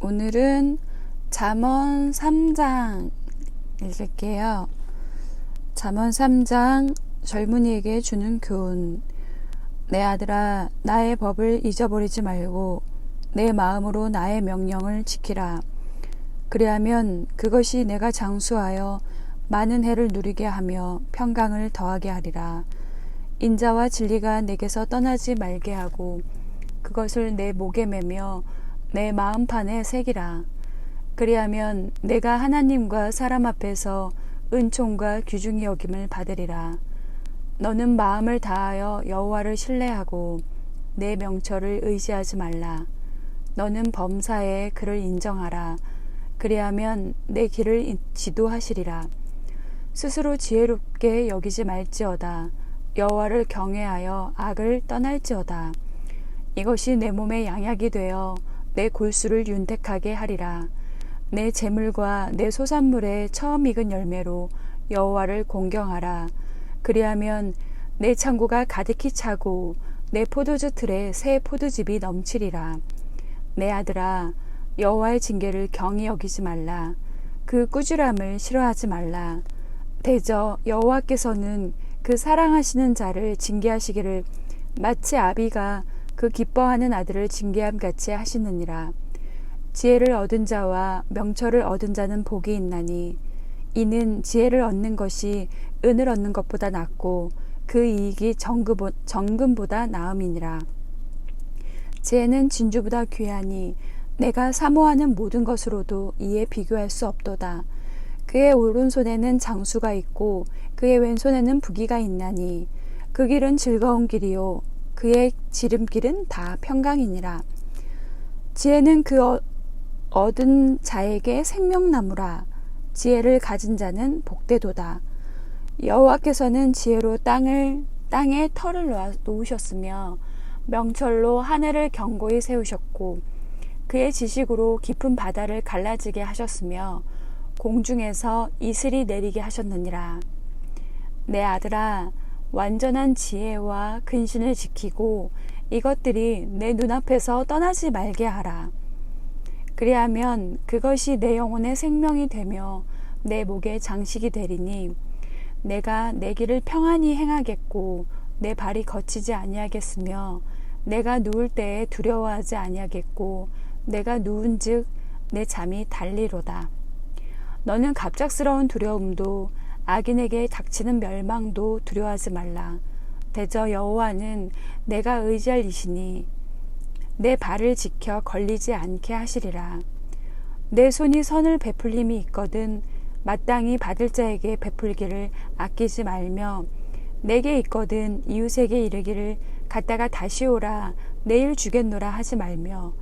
오늘은 잠언 3장 읽을게요. 잠언 3장 젊은이에게 주는 교훈. 내 아들아, 나의 법을 잊어버리지 말고 내 마음으로 나의 명령을 지키라. 그리하면 그것이 내가 장수하여 많은 해를 누리게 하며 평강을 더하게 하리라. 인자와 진리가 내게서 떠나지 말게 하고 그것을 내 목에 매며 내 마음판에 새기라. 그리하면 내가 하나님과 사람 앞에서 은총과 귀중히 여김을 받으리라. 너는 마음을 다하여 여호와를 신뢰하고 내 명철을 의지하지 말라. 너는 범사에 그를 인정하라. 그리하면 내 길을 지도하시리라. 스스로 지혜롭게 여기지 말지어다. 여호와를 경외하여 악을 떠날지어다. 이것이 내 몸의 양약이 되어 내 골수를 윤택하게 하리라. 내 재물과 내 소산물의 처음 익은 열매로 여호와를 공경하라. 그리하면 내 창고가 가득히 차고 내 포도주 틀에 새 포도즙이 넘치리라. 내 아들아 여호와의 징계를 경히 여기지 말라. 그 꾸지람을 싫어하지 말라. 대저 여호와께서는 그 사랑하시는 자를 징계하시기를 마치 아비가 그 기뻐하는 아들을 징계함 같이 하시느니라. 지혜를 얻은 자와 명철을 얻은 자는 복이 있나니 이는 지혜를 얻는 것이 은을 얻는 것보다 낫고 그 이익이 정금보 다 나음이니라. 지혜는 진주보다 귀하니 내가 사모하는 모든 것으로도 이에 비교할 수 없도다. 그의 오른손에는 장수가 있고 그의 왼손에는 부기가 있나니 그 길은 즐거운 길이요 그의 지름길은 다 평강이니라. 지혜는 그 어, 얻은 자에게 생명나무라. 지혜를 가진 자는 복되도다. 여호와께서는 지혜로 땅을 땅에 털을 놓으셨으며 명철로 하늘을 견고히 세우셨고 그의 지식으로 깊은 바다를 갈라지게 하셨으며 공중에서 이슬이 내리게 하셨느니라. 내 아들아 완전한 지혜와 근신을 지키고 이것들이 내 눈앞에서 떠나지 말게 하라. 그리하면 그것이 내 영혼의 생명이 되며 내 목의 장식이 되리니 내가 내 길을 평안히 행하겠고 내 발이 거치지 아니하겠으며 내가 누울 때에 두려워하지 아니하겠고 내가 누운즉 내 잠이 달리로다. 너는 갑작스러운 두려움도 악인에게 닥치는 멸망도 두려워하지 말라. 대저 여호와는 내가 의지할 이시니 내 발을 지켜 걸리지 않게 하시리라. 내 손이 선을 베풀림이 있거든 마땅히 받을 자에게 베풀기를 아끼지 말며 내게 있거든 이웃에게 이르기를 갔다가 다시 오라 내일 주겠노라 하지 말며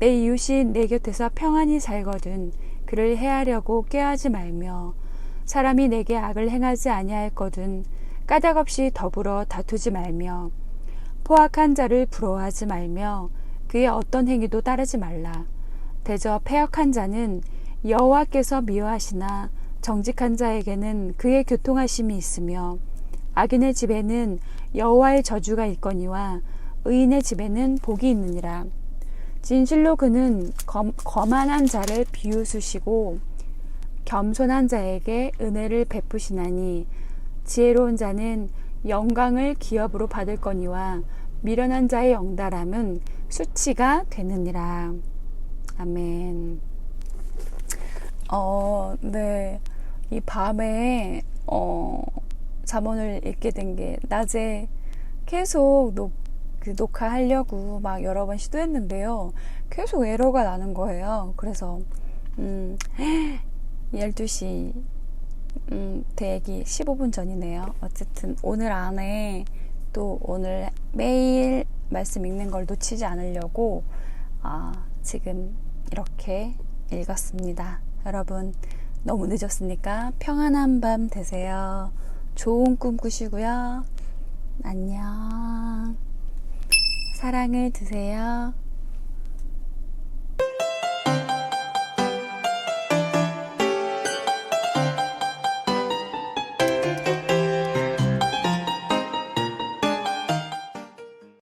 내 이웃이 내 곁에서 평안히 살거든 그를 해하려고 꾀하지 말며 사람이 내게 악을 행하지 아니하였거든 까닭없이 더불어 다투지 말며 포악한 자를 부러워하지 말며 그의 어떤 행위도 따르지 말라. 대저 폐역한 자는 여호와께서 미워하시나 정직한 자에게는 그의 교통하심이 있으며 악인의 집에는 여호와의 저주가 있거니와 의인의 집에는 복이 있느니라. 진실로 그는 검, 거만한 자를 비웃으시고 겸손한 자에게 은혜를 베푸시나니 지혜로운 자는 영광을 기업으로 받을 거니와 미련한 자의 영달함은 수치가 되느니라. 아멘. 어, 네. 이 밤에, 어, 잠언을 읽게 된 게, 낮에 계속 녹, 그 녹화하려고 막 여러 번 시도했는데요. 계속 에러가 나는 거예요. 그래서, 음, 12시 음, 대기 15분 전이네요. 어쨌든 오늘 안에 또 오늘 매일 말씀 읽는 걸 놓치지 않으려고 아, 지금 이렇게 읽었습니다. 여러분 너무 늦었으니까 평안한 밤 되세요. 좋은 꿈 꾸시고요. 안녕. 사랑을 드세요.